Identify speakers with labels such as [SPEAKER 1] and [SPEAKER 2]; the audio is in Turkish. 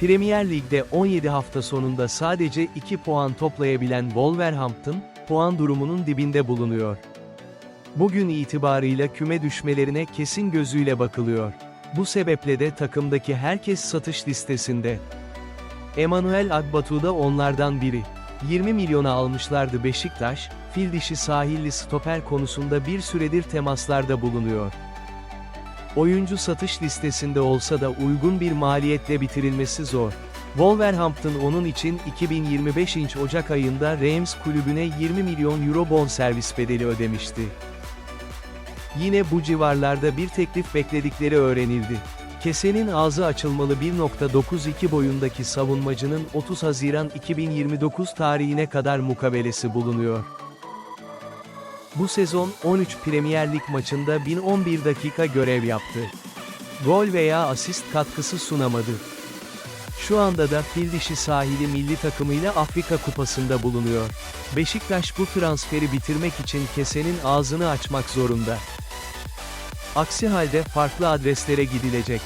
[SPEAKER 1] Premier Lig'de 17 hafta sonunda sadece 2 puan toplayabilen Wolverhampton, puan durumunun dibinde bulunuyor. Bugün itibarıyla küme düşmelerine kesin gözüyle bakılıyor. Bu sebeple de takımdaki herkes satış listesinde. Emanuel Agbatu da onlardan biri. 20 milyona almışlardı Beşiktaş, fil dişi sahilli stoper konusunda bir süredir temaslarda bulunuyor. Oyuncu satış listesinde olsa da uygun bir maliyetle bitirilmesi zor. Wolverhampton onun için 2025 inç Ocak ayında Reims kulübüne 20 milyon euro bonservis bedeli ödemişti. Yine bu civarlarda bir teklif bekledikleri öğrenildi. Kesenin ağzı açılmalı 1.92 boyundaki savunmacının 30 Haziran 2029 tarihine kadar mukabelesi bulunuyor. Bu sezon 13 Premier Lig maçında 1011 dakika görev yaptı. Gol veya asist katkısı sunamadı. Şu anda da fil sahili milli takımıyla Afrika Kupası'nda bulunuyor. Beşiktaş bu transferi bitirmek için kesenin ağzını açmak zorunda. Aksi halde farklı adreslere gidilecek.